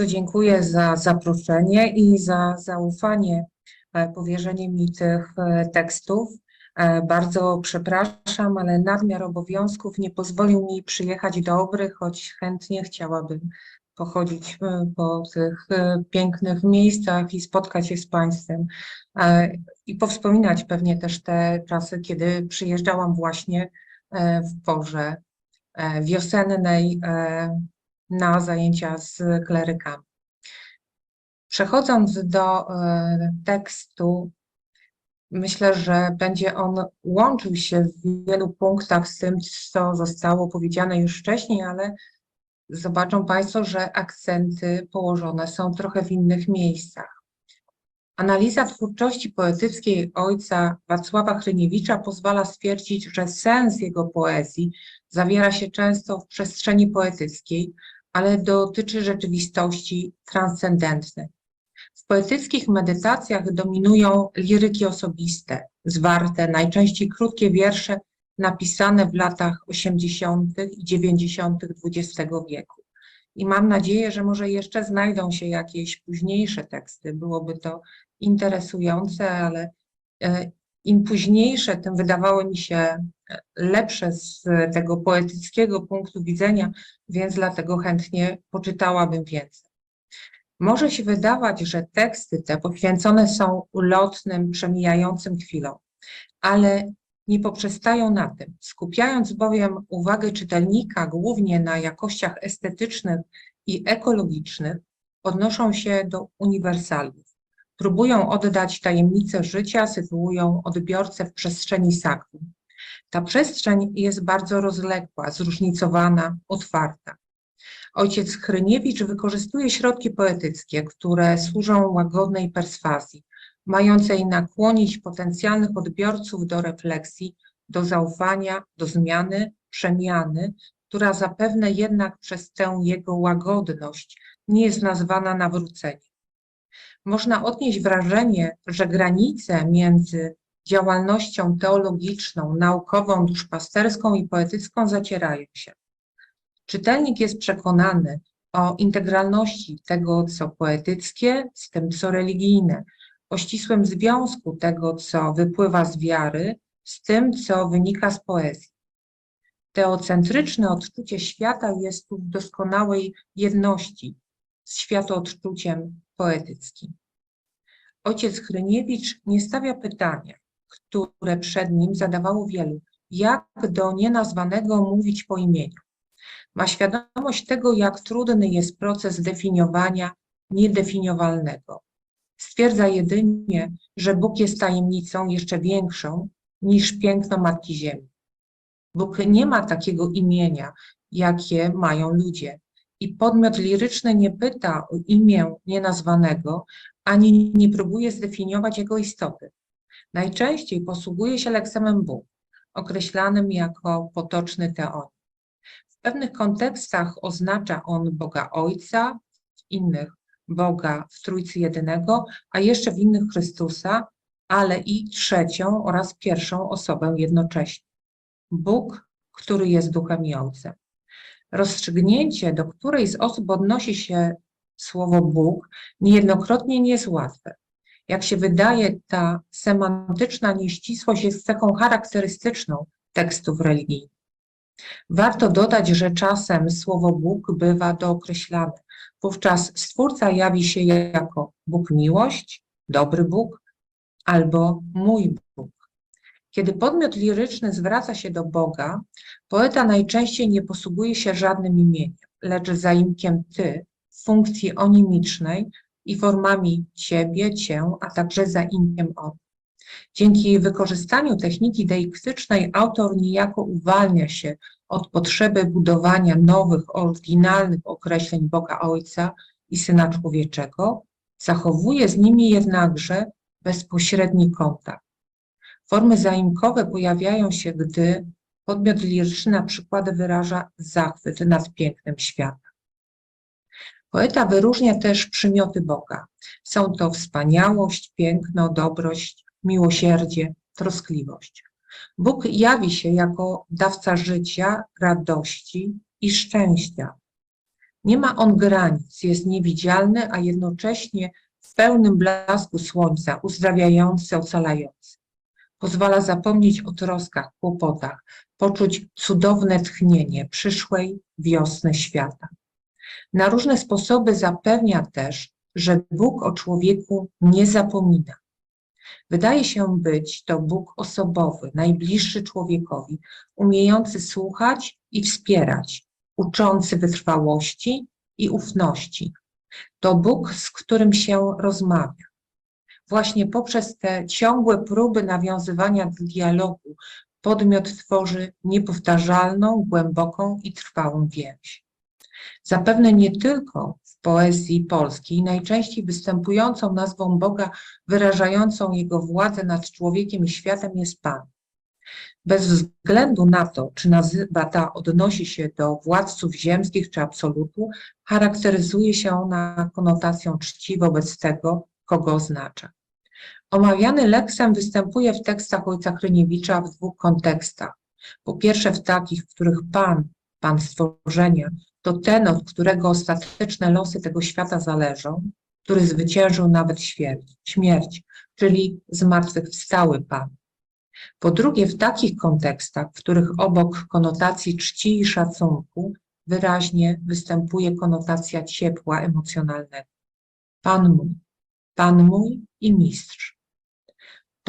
Bardzo dziękuję za zaproszenie i za zaufanie, e, powierzenie mi tych e, tekstów. E, Bardzo przepraszam, ale nadmiar obowiązków nie pozwolił mi przyjechać do Obry, choć chętnie chciałabym pochodzić po tych pięknych miejscach i spotkać się z Państwem. I powspominać pewnie też te czasy, kiedy przyjeżdżałam właśnie w porze wiosennej na zajęcia z klerykami. Przechodząc do e, tekstu, myślę, że będzie on łączył się w wielu punktach z tym, co zostało powiedziane już wcześniej, ale zobaczą Państwo, że akcenty położone są trochę w innych miejscach. Analiza twórczości poetyckiej ojca Wacława Hryniewicza pozwala stwierdzić, że sens jego poezji zawiera się często w przestrzeni poetyckiej, ale dotyczy rzeczywistości transcendentnej. W poetyckich medytacjach dominują liryki osobiste, zwarte, najczęściej krótkie wiersze napisane w latach 80. i 90. XX wieku. I mam nadzieję, że może jeszcze znajdą się jakieś późniejsze teksty. Byłoby to interesujące, ale e, im późniejsze, tym wydawało mi się lepsze z tego poetyckiego punktu widzenia, więc dlatego chętnie poczytałabym więcej. Może się wydawać, że teksty te poświęcone są ulotnym, przemijającym chwilom, ale nie poprzestają na tym. Skupiając bowiem uwagę czytelnika głównie na jakościach estetycznych i ekologicznych, odnoszą się do uniwersaliów. Próbują oddać tajemnicę życia, sytuują odbiorcę w przestrzeni sakrum. Ta przestrzeń jest bardzo rozległa, zróżnicowana, otwarta. Ojciec Hryniewicz wykorzystuje środki poetyckie, które służą łagodnej perswazji, mającej nakłonić potencjalnych odbiorców do refleksji, do zaufania, do zmiany, przemiany, która zapewne jednak przez tę jego łagodność nie jest nazwana nawróceniem. Można odnieść wrażenie, że granice między działalnością teologiczną, naukową, duszpasterską i poetycką zacierają się. Czytelnik jest przekonany o integralności tego, co poetyckie, z tym, co religijne, o ścisłym związku tego, co wypływa z wiary, z tym, co wynika z poezji. Teocentryczne odczucie świata jest tu w doskonałej jedności z światoodczuciem poetyckim. Ojciec Hryniewicz nie stawia pytania, które przed nim zadawało wielu, jak do nienazwanego mówić po imieniu. Ma świadomość tego, jak trudny jest proces definiowania niedefiniowalnego. Stwierdza jedynie, że Bóg jest tajemnicą jeszcze większą niż piękno Matki Ziemi. Bóg nie ma takiego imienia, jakie mają ludzie. I podmiot liryczny nie pyta o imię nienazwanego, ani nie próbuje zdefiniować jego istoty. Najczęściej posługuje się leksemem Bóg, określanym jako potoczny teon. W pewnych kontekstach oznacza on Boga Ojca, w innych Boga w Trójcy Jedynego, a jeszcze w innych Chrystusa, ale i trzecią oraz pierwszą osobę jednocześnie. Bóg, który jest Duchem i Ojcem. Rozstrzygnięcie, do której z osób odnosi się słowo Bóg, niejednokrotnie nie jest łatwe. Jak się wydaje, ta semantyczna nieścisłość jest cechą charakterystyczną tekstów religijnych. Warto dodać, że czasem słowo Bóg bywa dookreślane. Wówczas Stwórca jawi się jako Bóg miłość, dobry Bóg albo mój Bóg. Kiedy podmiot liryczny zwraca się do Boga, poeta najczęściej nie posługuje się żadnym imieniem, lecz zaimkiem ty w funkcji onimicznej i formami ciebie, cię, a także zaimkiem on. Dzięki wykorzystaniu techniki deiktycznej autor niejako uwalnia się od potrzeby budowania nowych, oryginalnych określeń Boga Ojca i Syna Człowieczego, zachowuje z nimi jednakże bezpośredni kontakt. Formy zaimkowe pojawiają się, gdy podmiot liryczny na przykład wyraża zachwyt nad pięknem świata. Poeta wyróżnia też przymioty Boga. Są to wspaniałość, piękno, dobrość, miłosierdzie, troskliwość. Bóg jawi się jako dawca życia, radości i szczęścia. Nie ma on granic, jest niewidzialny, a jednocześnie w pełnym blasku słońca, uzdrawiający, ocalający. Pozwala zapomnieć o troskach, kłopotach, poczuć cudowne tchnienie przyszłej wiosny świata. Na różne sposoby zapewnia też, że Bóg o człowieku nie zapomina. Wydaje się być to Bóg osobowy, najbliższy człowiekowi, umiejący słuchać i wspierać, uczący wytrwałości i ufności. To Bóg, z którym się rozmawia. Właśnie poprzez te ciągłe próby nawiązywania dialogu podmiot tworzy niepowtarzalną, głęboką i trwałą więź. Zapewne nie tylko w poezji polskiej, najczęściej występującą nazwą Boga wyrażającą Jego władzę nad człowiekiem i światem jest Pan. Bez względu na to, czy nazywa ta odnosi się do władców ziemskich czy absolutu, charakteryzuje się ona konotacją czci wobec tego, kogo oznacza. Omawiany leksem występuje w tekstach ojca Kryniewicza w dwóch kontekstach. Po pierwsze w takich, w których Pan, Pan stworzenia, to ten, od którego ostateczne losy tego świata zależą, który zwyciężył nawet śmierć, śmierć czyli zmartwychwstały Pan. Po drugie, w takich kontekstach, w których obok konotacji czci i szacunku wyraźnie występuje konotacja ciepła emocjonalnego. Pan mój, Pan mój i mistrz.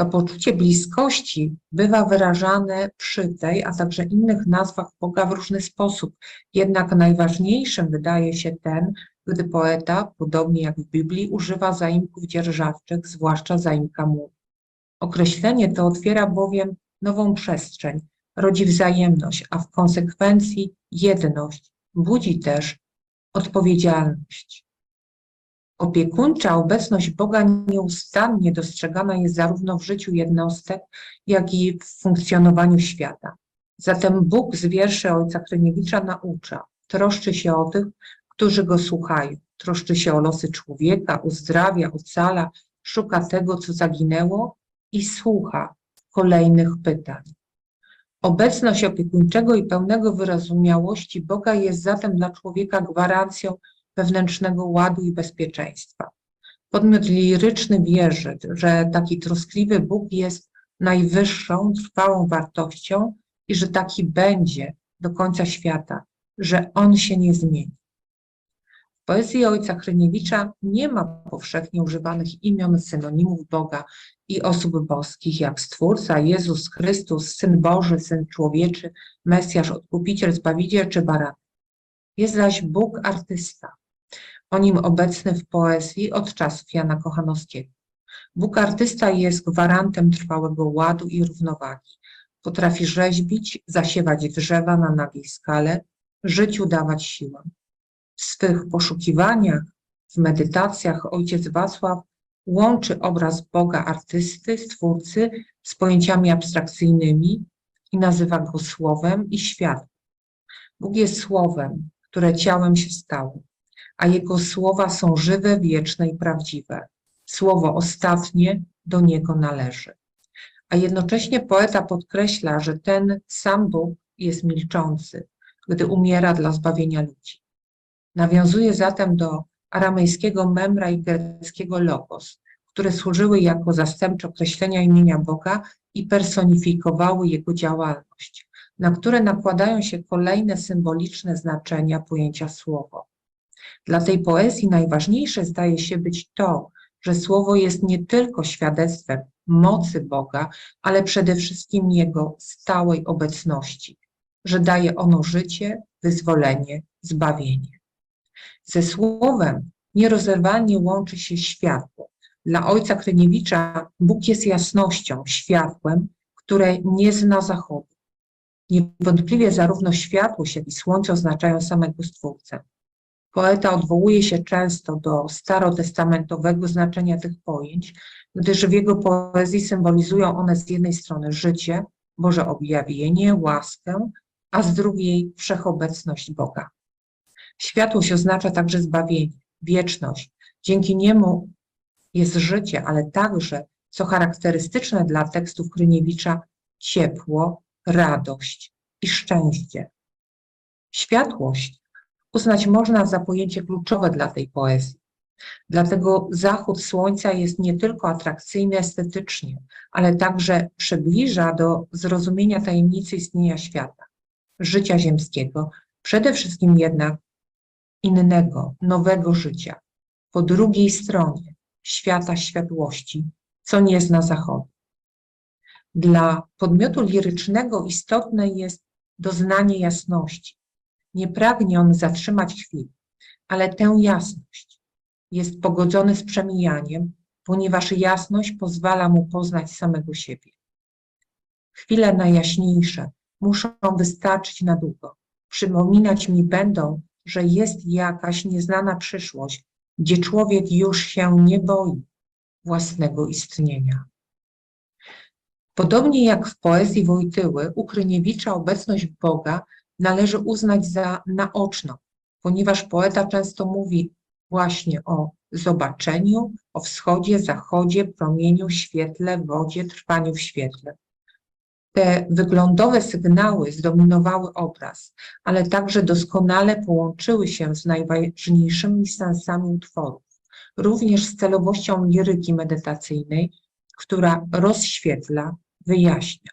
To poczucie bliskości bywa wyrażane przy tej, a także innych nazwach Boga w różny sposób. Jednak najważniejszym wydaje się ten, gdy poeta, podobnie jak w Biblii, używa zaimków dzierżawczych, zwłaszcza zaimka mu. Określenie to otwiera bowiem nową przestrzeń, rodzi wzajemność, a w konsekwencji jedność, budzi też odpowiedzialność. Opiekuńcza obecność Boga nieustannie dostrzegana jest zarówno w życiu jednostek, jak i w funkcjonowaniu świata. Zatem Bóg z wierszy ojca Kryniewicza naucza, troszczy się o tych, którzy go słuchają, troszczy się o losy człowieka, uzdrawia, ocala, szuka tego, co zaginęło i słucha kolejnych pytań. Obecność opiekuńczego i pełnego wyrozumiałości Boga jest zatem dla człowieka gwarancją wewnętrznego ładu i bezpieczeństwa. Podmiot liryczny wierzy, że taki troskliwy Bóg jest najwyższą, trwałą wartością i że taki będzie do końca świata, że on się nie zmieni. W poezji ojca Hryniewicza nie ma powszechnie używanych imion synonimów Boga i osób boskich, jak Stwórca, Jezus Chrystus, Syn Boży, Syn Człowieczy, Mesjasz, Odkupiciel, Zbawiciel czy Baran. Jest zaś Bóg artysta, o nim obecny w poezji od czasów Jana Kochanowskiego. Bóg artysta jest gwarantem trwałego ładu i równowagi. Potrafi rzeźbić, zasiewać drzewa na nagiej skale, życiu dawać siłę. W swych poszukiwaniach, w medytacjach ojciec Wacław łączy obraz Boga artysty, stwórcy z pojęciami abstrakcyjnymi i nazywa go słowem i światłem. Bóg jest słowem, które ciałem się stało a Jego słowa są żywe, wieczne i prawdziwe. Słowo ostatnie do Niego należy. A jednocześnie poeta podkreśla, że ten sam Bóg jest milczący, gdy umiera dla zbawienia ludzi. Nawiązuje zatem do aramejskiego memra i greckiego logos, które służyły jako zastępcze określenia imienia Boga i personifikowały Jego działalność, na które nakładają się kolejne symboliczne znaczenia pojęcia słowo. Dla tej poezji najważniejsze zdaje się być to, że słowo jest nie tylko świadectwem mocy Boga, ale przede wszystkim Jego stałej obecności, że daje ono życie, wyzwolenie, zbawienie. Ze słowem nierozerwalnie łączy się światło. Dla ojca Kryniewicza Bóg jest jasnością, światłem, które nie zna zachodu. Niewątpliwie zarówno światłość, jak i słońce oznaczają samego Stwórcę. Poeta odwołuje się często do starotestamentowego znaczenia tych pojęć, gdyż w jego poezji symbolizują one z jednej strony życie, Boże objawienie, łaskę, a z drugiej wszechobecność Boga. Światłość oznacza także zbawienie, wieczność. Dzięki niemu jest życie, ale także, co charakterystyczne dla tekstów Kryniewicza, ciepło, radość i szczęście. Światłość uznać można za pojęcie kluczowe dla tej poezji. Dlatego zachód słońca jest nie tylko atrakcyjny estetycznie, ale także przybliża do zrozumienia tajemnicy istnienia świata, życia ziemskiego, przede wszystkim jednak innego, nowego życia, po drugiej stronie świata światłości, co nie zna zachodu. Dla podmiotu lirycznego istotne jest doznanie jasności. Nie pragnie on zatrzymać chwili, ale tę jasność jest pogodzony z przemijaniem, ponieważ jasność pozwala mu poznać samego siebie. Chwile najjaśniejsze muszą wystarczyć na długo. Przypominać mi będą, że jest jakaś nieznana przyszłość, gdzie człowiek już się nie boi własnego istnienia. Podobnie jak w poezji Wojtyły, u Kryniewicza obecność Boga należy uznać za naoczną, ponieważ poeta często mówi właśnie o zobaczeniu, o wschodzie, zachodzie, promieniu, świetle, wodzie, trwaniu w świetle. Te wyglądowe sygnały zdominowały obraz, ale także doskonale połączyły się z najważniejszymi sensami utworów, również z celowością liryki medytacyjnej, która rozświetla, wyjaśnia.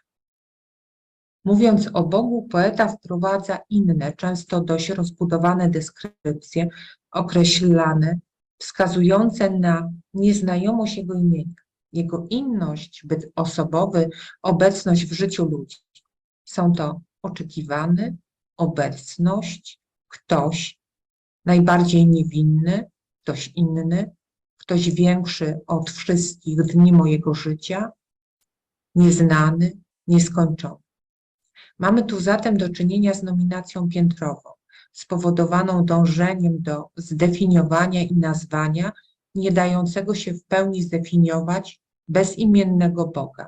Mówiąc o Bogu, poeta wprowadza inne, często dość rozbudowane deskrypcje, określane, wskazujące na nieznajomość Jego imienia, Jego inność, byt osobowy, obecność w życiu ludzi. Są to oczekiwany, obecność, ktoś, najbardziej niewinny, ktoś inny, ktoś większy od wszystkich dni mojego życia, nieznany, nieskończony. Mamy tu zatem do czynienia z nominacją piętrową, spowodowaną dążeniem do zdefiniowania i nazwania, nie dającego się w pełni zdefiniować bezimiennego Boga.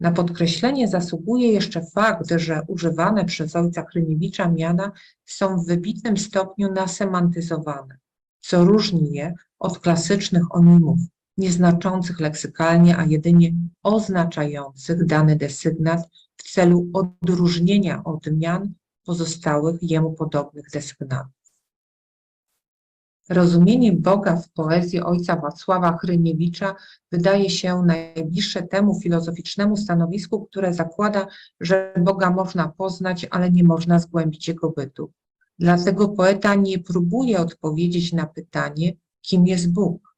Na podkreślenie zasługuje jeszcze fakt, że używane przez ojca Kryniewicza miana są w wybitnym stopniu nasemantyzowane, co różni je od klasycznych onimów, nieznaczących leksykalnie, a jedynie oznaczających dany desygnat w celu odróżnienia odmian pozostałych jemu podobnych desygnatów. Rozumienie Boga w poezji ojca Wacława Hryniewicza wydaje się najbliższe temu filozoficznemu stanowisku, które zakłada, że Boga można poznać, ale nie można zgłębić jego bytu. Dlatego poeta nie próbuje odpowiedzieć na pytanie, kim jest Bóg.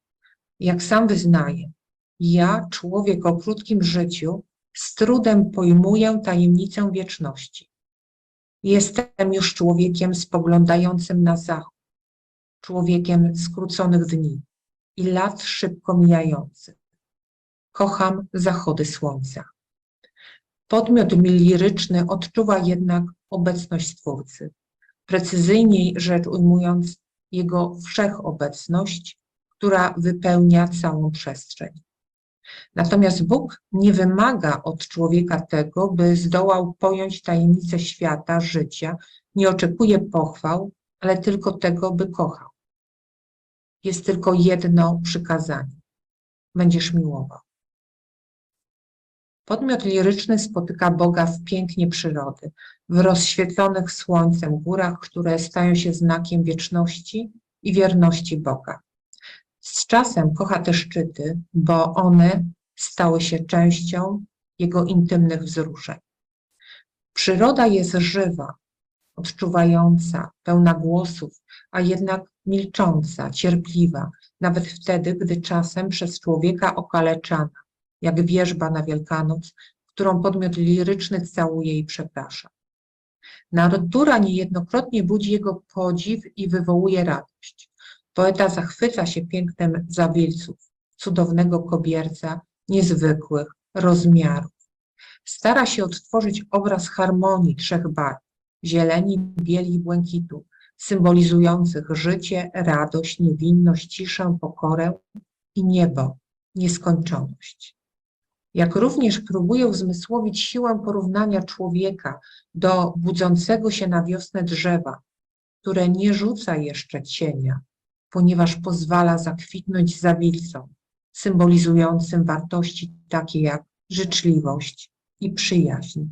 Jak sam wyznaje, ja, człowiek o krótkim życiu, z trudem pojmuję tajemnicę wieczności. Jestem już człowiekiem spoglądającym na zachód, człowiekiem skróconych dni i lat szybko mijających. Kocham zachody słońca. Podmiot liryczny odczuwa jednak obecność Stwórcy. Precyzyjniej rzecz ujmując, jego wszechobecność, która wypełnia całą przestrzeń. Natomiast Bóg nie wymaga od człowieka tego, by zdołał pojąć tajemnicę świata, życia, nie oczekuje pochwał, ale tylko tego, by kochał. Jest tylko jedno przykazanie. Będziesz miłował. Podmiot liryczny spotyka Boga w pięknie przyrody, w rozświetlonych słońcem górach, które stają się znakiem wieczności i wierności Boga. Z czasem kocha te szczyty, bo one stały się częścią jego intymnych wzruszeń. Przyroda jest żywa, odczuwająca, pełna głosów, a jednak milcząca, cierpliwa, nawet wtedy, gdy czasem przez człowieka okaleczana, jak wierzba na Wielkanoc, którą podmiot liryczny całuje i przeprasza. Natura niejednokrotnie budzi jego podziw i wywołuje radość. Poeta zachwyca się pięknem zawilców, cudownego kobierca, niezwykłych rozmiarów. Stara się odtworzyć obraz harmonii trzech barw, zieleni, bieli i błękitu, symbolizujących życie, radość, niewinność, ciszę, pokorę i niebo, nieskończoność. Jak również próbuje uzmysłowić siłę porównania człowieka do budzącego się na wiosnę drzewa, które nie rzuca jeszcze cienia, ponieważ pozwala zakwitnąć zawilcom, symbolizującym wartości takie jak życzliwość i przyjaźń.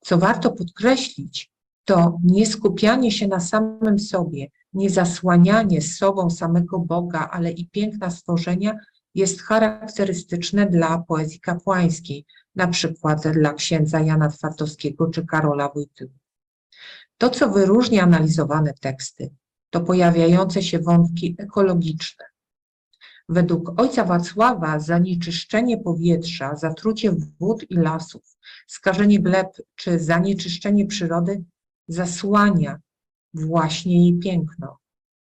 Co warto podkreślić, to nie skupianie się na samym sobie, nie zasłanianie sobą samego Boga, ale i piękna stworzenia jest charakterystyczne dla poezji kapłańskiej, na przykład dla księdza Jana Twardowskiego czy Karola Wojtyły. To, co wyróżnia analizowane teksty, to pojawiające się wątki ekologiczne. Według ojca Wacława zanieczyszczenie powietrza, zatrucie wód i lasów, skażenie gleb czy zanieczyszczenie przyrody zasłania właśnie jej piękno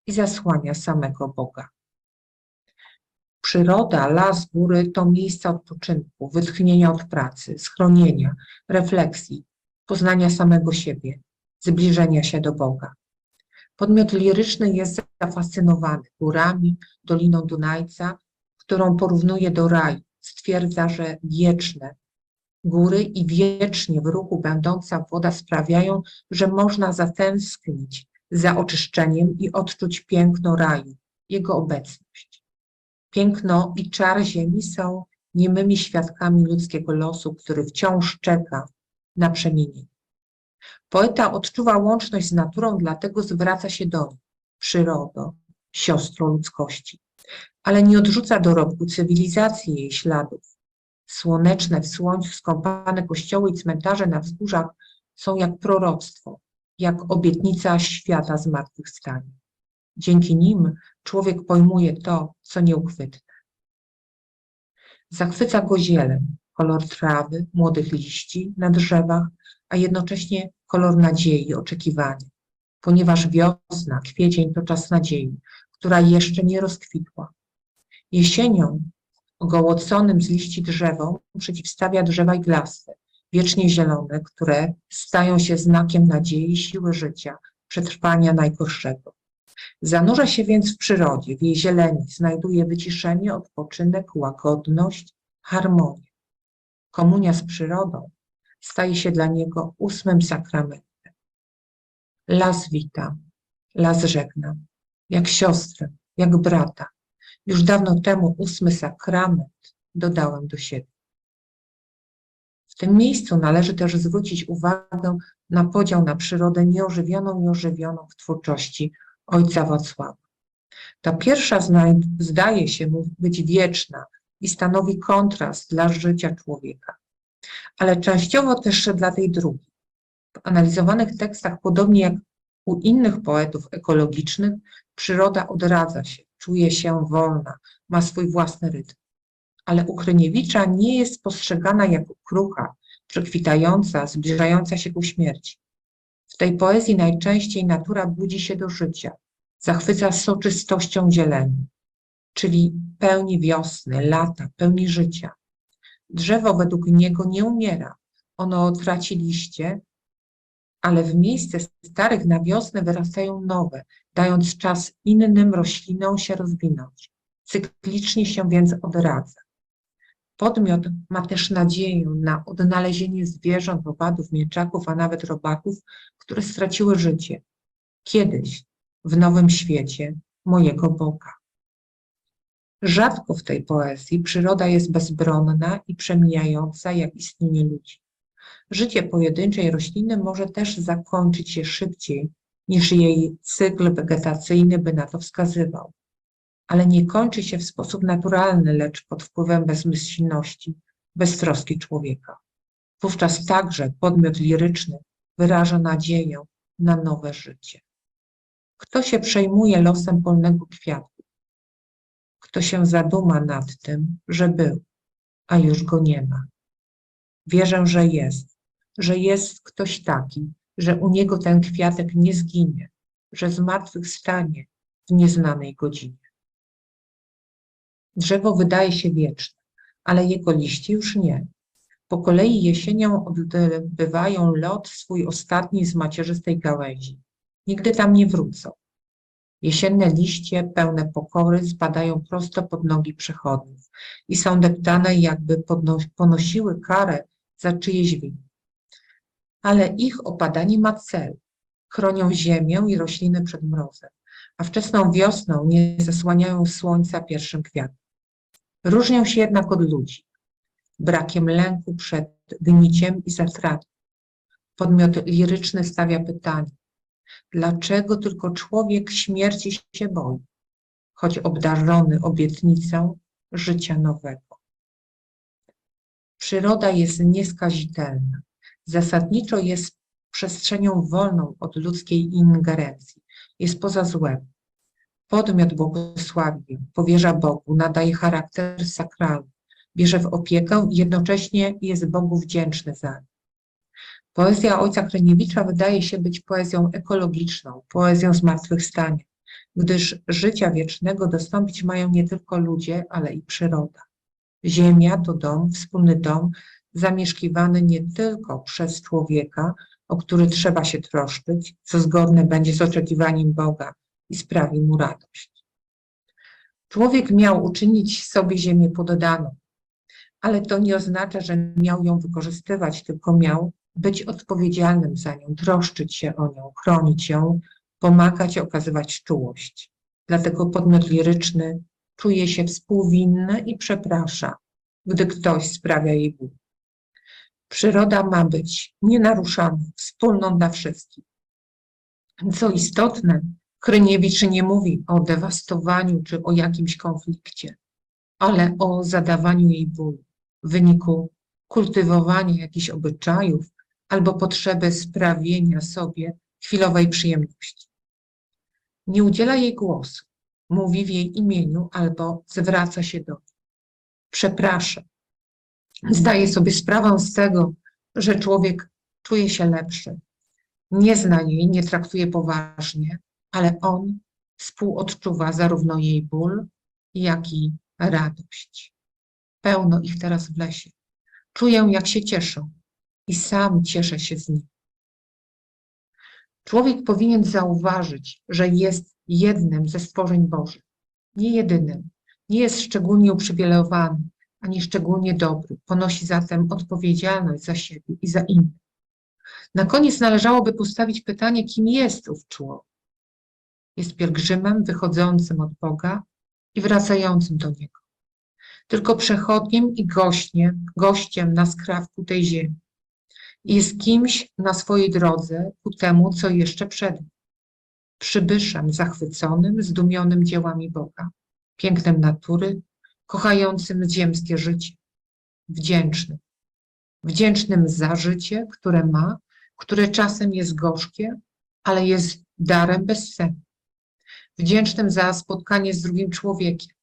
i zasłania samego Boga. Przyroda, las, góry to miejsca odpoczynku, wytchnienia od pracy, schronienia, refleksji, poznania samego siebie, zbliżenia się do Boga. Podmiot liryczny jest zafascynowany górami, Doliną Dunajca, którą porównuje do raju. Stwierdza, że wieczne góry i wiecznie w ruchu będąca woda sprawiają, że można zatęsknić za oczyszczeniem i odczuć piękno raju, jego obecność. Piękno i czar ziemi są niemymi świadkami ludzkiego losu, który wciąż czeka na przemienienie. Poeta odczuwa łączność z naturą, dlatego zwraca się do przyrodo, siostro ludzkości, ale nie odrzuca dorobku cywilizacji jej śladów. Słoneczne w słońcu skąpane kościoły i cmentarze na wzgórzach są jak proroctwo, jak obietnica świata zmartwychwstania. Dzięki nim człowiek pojmuje to, co nieuchwytne. Zachwyca go zieleń, kolor trawy, młodych liści na drzewach, a jednocześnie kolor nadziei, oczekiwania. Ponieważ wiosna, kwiecień to czas nadziei, która jeszcze nie rozkwitła. Jesienią ogołoconym z liści drzewom przeciwstawia drzewa iglaste, wiecznie zielone, które stają się znakiem nadziei, siły życia, przetrwania najgorszego. Zanurza się więc w przyrodzie, w jej zieleni, znajduje wyciszenie, odpoczynek, łagodność, harmonię. Komunia z przyrodą staje się dla niego ósmym sakramentem. Las wita, las żegna, jak siostrę, jak brata. Już dawno temu ósmy sakrament dodałem do siebie. W tym miejscu należy też zwrócić uwagę na podział na przyrodę nieożywioną i ożywioną w twórczości ojca Wacława. Ta pierwsza zdaje się być wieczna i stanowi kontrast dla życia człowieka, ale częściowo też dla tej drugiej. W analizowanych tekstach, podobnie jak u innych poetów ekologicznych, przyroda odradza się, czuje się wolna, ma swój własny rytm. Ale u Kryniewicza nie jest postrzegana jako krucha, przekwitająca, zbliżająca się ku śmierci. W tej poezji najczęściej natura budzi się do życia, zachwyca soczystością zieleni, czyli pełni wiosny, lata, pełni życia. Drzewo według niego nie umiera, ono traci liście, ale w miejsce starych na wiosnę wyrastają nowe, dając czas innym roślinom się rozwinąć. Cyklicznie się więc odradza. Podmiot ma też nadzieję na odnalezienie zwierząt, owadów, mieczaków, a nawet robaków, które straciły życie. Kiedyś, w nowym świecie, mojego Boga. Rzadko w tej poezji przyroda jest bezbronna i przemijająca jak istnienie ludzi. Życie pojedynczej rośliny może też zakończyć się szybciej niż jej cykl wegetacyjny by na to wskazywał, ale nie kończy się w sposób naturalny, lecz pod wpływem bezmyślności, beztroski człowieka. Wówczas także podmiot liryczny wyraża nadzieję na nowe życie. Kto się przejmuje losem polnego kwiatu? Kto się zaduma nad tym, że był, a już go nie ma? Wierzę, że jest, że jest ktoś taki, że u niego ten kwiatek nie zginie, że zmartwychwstanie w nieznanej godzinie. Drzewo wydaje się wieczne, ale jego liście już nie. Po kolei jesienią odbywają lot swój ostatni z macierzystej gałęzi. Nigdy tam nie wrócą. Jesienne liście pełne pokory spadają prosto pod nogi przechodniów i są deptane, jakby ponosiły karę za czyjeś winy ale ich opadanie ma cel. Chronią ziemię i rośliny przed mrozem, a wczesną wiosną nie zasłaniają słońca pierwszym kwiatem. Różnią się jednak od ludzi, brakiem lęku przed gniciem i zatratą. Podmiot liryczny stawia pytanie, dlaczego tylko człowiek śmierci się boi, choć obdarzony obietnicą życia nowego. Przyroda jest nieskazitelna. Zasadniczo jest przestrzenią wolną od ludzkiej ingerencji. Jest poza złem. Podmiot błogosławi, powierza Bogu, nadaje charakter sakralny, bierze w opiekę i jednocześnie jest Bogu wdzięczny za nie. Poezja ojca Kreniewicza wydaje się być poezją ekologiczną, poezją zmartwychwstania, gdyż życia wiecznego dostąpić mają nie tylko ludzie, ale i przyroda. Ziemia to dom, wspólny dom, zamieszkiwany nie tylko przez człowieka, o który trzeba się troszczyć, co zgodne będzie z oczekiwaniem Boga i sprawi mu radość. Człowiek miał uczynić sobie ziemię poddaną, ale to nie oznacza, że miał ją wykorzystywać, tylko miał być odpowiedzialnym za nią, troszczyć się o nią, chronić ją, pomagać, okazywać czułość. Dlatego podmiot liryczny czuje się współwinny i przeprasza, gdy ktoś sprawia jej ból. Przyroda ma być nienaruszana, wspólną dla wszystkich. Co istotne, Kryniewicz nie mówi o dewastowaniu czy o jakimś konflikcie, ale o zadawaniu jej bólu w wyniku kultywowania jakichś obyczajów albo potrzeby sprawienia sobie chwilowej przyjemności. Nie udziela jej głosu, mówi w jej imieniu albo zwraca się do niej. Przepraszam. Zdaje sobie sprawę z tego, że człowiek czuje się lepszy. Nie zna jej, nie traktuje poważnie, ale on współodczuwa zarówno jej ból, jak i radość. Pełno ich teraz w lesie. Czuję, jak się cieszą i sam cieszę się z nich. Człowiek powinien zauważyć, że jest jednym ze stworzeń Bożych, nie jedynym. Nie jest szczególnie uprzywilejowany, ani szczególnie dobry. Ponosi zatem odpowiedzialność za siebie i za innych. Na koniec należałoby postawić pytanie, kim jest ów człowiek. Jest pielgrzymem wychodzącym od Boga i wracającym do Niego. Tylko przechodniem i gościem, gościem na skrawku tej ziemi. Jest kimś na swojej drodze ku temu, co jeszcze przed nim. Przybyszem zachwyconym, zdumionym dziełami Boga, pięknem natury, kochającym ziemskie życie, wdzięcznym. Wdzięcznym za życie, które ma, które czasem jest gorzkie, ale jest darem bezcennym. Wdzięcznym za spotkanie z drugim człowiekiem,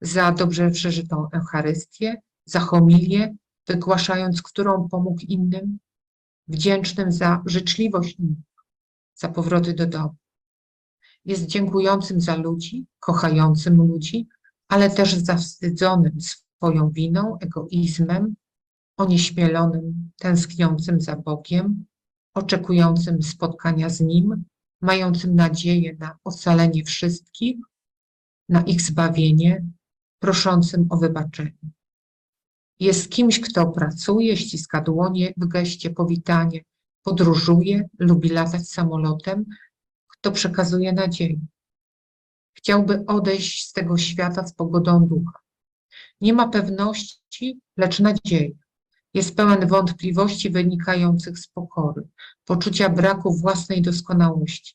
za dobrze przeżytą Eucharystię, za homilię, wygłaszając którą pomógł innym, wdzięcznym za życzliwość za powroty do domu. Jest dziękującym za ludzi, kochającym ludzi, ale też zawstydzonym swoją winą, egoizmem, onieśmielonym, tęskniącym za Bogiem, oczekującym spotkania z Nim, mającym nadzieję na ocalenie wszystkich, na ich zbawienie, proszącym o wybaczenie. Jest kimś, kto pracuje, ściska dłonie w geście powitanie, podróżuje, lubi latać samolotem, kto przekazuje nadzieję. Chciałby odejść z tego świata z pogodą ducha. Nie ma pewności, lecz nadziei. Jest pełen wątpliwości wynikających z pokory, poczucia braku własnej doskonałości.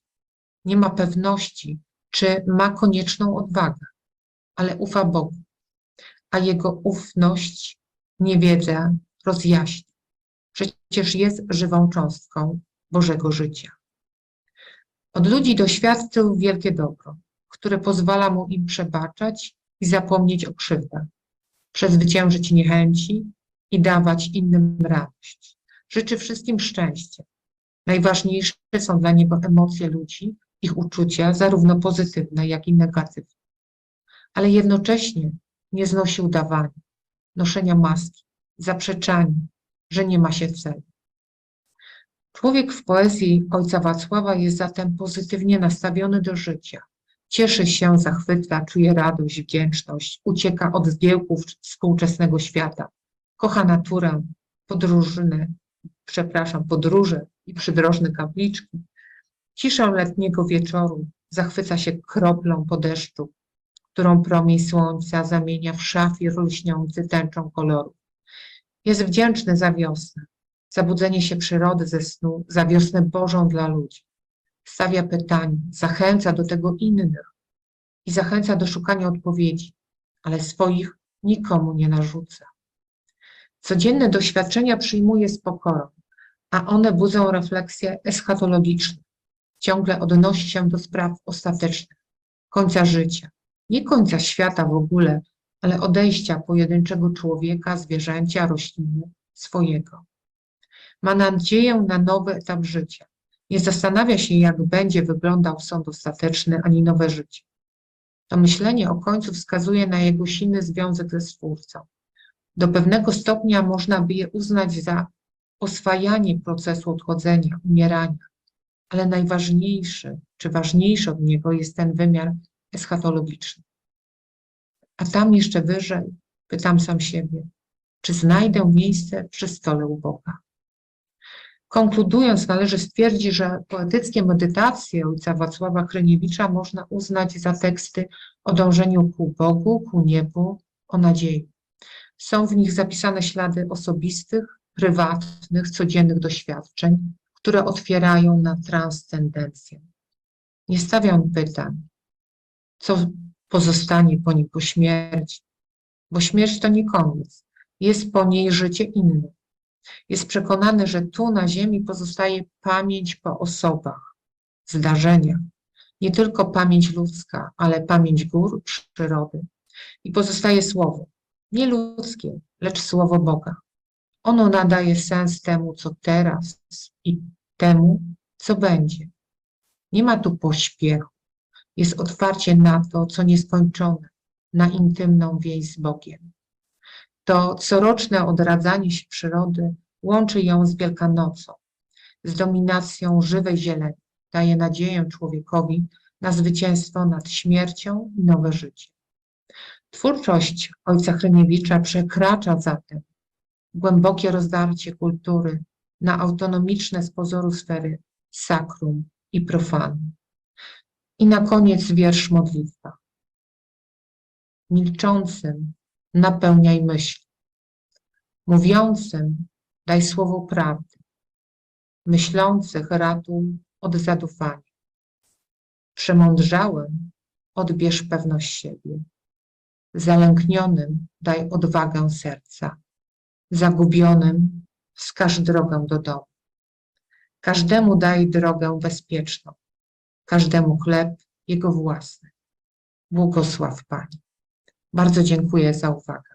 Nie ma pewności, czy ma konieczną odwagę, ale ufa Bogu, a jego ufność niewiedza rozjaśni. Przecież jest żywą cząstką Bożego życia. Od ludzi doświadczył wielkie dobro, które pozwala mu im przebaczać i zapomnieć o krzywdach, przezwyciężyć niechęci i dawać innym radość. Życzy wszystkim szczęście. Najważniejsze są dla niego emocje ludzi, ich uczucia, zarówno pozytywne, jak i negatywne. Ale jednocześnie nie znosi udawania, noszenia maski, zaprzeczania, że nie ma się celu. Człowiek w poezji ojca Wacława jest zatem pozytywnie nastawiony do życia. Cieszy się, zachwyca, czuje radość, wdzięczność, ucieka od zgiełków współczesnego świata, kocha naturę, podróżne, przepraszam, podróże i przydrożne kapliczki, ciszę letniego wieczoru, zachwyca się kroplą po deszczu, którą promień słońca zamienia w szafir lśniący tęczą kolorów. Jest wdzięczny za wiosnę, zabudzenie się przyrody ze snu za wiosnę Bożą dla ludzi. Stawia pytania, zachęca do tego innych i zachęca do szukania odpowiedzi, ale swoich nikomu nie narzuca. Codzienne doświadczenia przyjmuje z pokorą, a one budzą refleksje eschatologiczne. Ciągle odnosi się do spraw ostatecznych, końca życia, nie końca świata w ogóle, ale odejścia pojedynczego człowieka, zwierzęcia, rośliny, swojego. Ma nadzieję na nowy etap życia. Nie zastanawia się, jak będzie wyglądał sąd ostateczny ani nowe życie. To myślenie o końcu wskazuje na jego silny związek ze Stwórcą. Do pewnego stopnia można by je uznać za oswajanie procesu odchodzenia, umierania, ale najważniejszy, czy ważniejszy od niego jest ten wymiar eschatologiczny. A tam jeszcze wyżej pytam sam siebie, czy znajdę miejsce przy stole u Boga. Konkludując, należy stwierdzić, że poetyckie medytacje ojca Wacława Hryniewicza można uznać za teksty o dążeniu ku Bogu, ku niebu, o nadziei. Są w nich zapisane ślady osobistych, prywatnych, codziennych doświadczeń, które otwierają na transcendencję. Nie stawiam pytań, co pozostanie po nim po śmierci, bo śmierć to nie koniec, jest po niej życie inne. Jest przekonany, że tu na ziemi pozostaje pamięć po osobach, zdarzeniach, nie tylko pamięć ludzka, ale pamięć gór, przyrody. I pozostaje słowo, nie ludzkie, lecz słowo Boga. Ono nadaje sens temu, co teraz i temu, co będzie. Nie ma tu pośpiechu. Jest otwarcie na to, co nieskończone, na intymną więź z Bogiem. To coroczne odradzanie się przyrody łączy ją z Wielkanocą, z dominacją żywej zieleni. Daje nadzieję człowiekowi na zwycięstwo nad śmiercią i nowe życie. Twórczość ojca Hryniewicza przekracza zatem głębokie rozdarcie kultury na autonomiczne z pozoru sfery sakrum i profanum. I na koniec wiersz modlitwa. Milczącym napełniaj myśli, mówiącym daj słowo prawdy, myślących ratuj od zadufania, przemądrzałym odbierz pewność siebie, zalęknionym daj odwagę serca, zagubionym wskaż drogę do domu. Każdemu daj drogę bezpieczną, każdemu chleb jego własny. Błogosław Pani. Bardzo dziękuję za uwagę.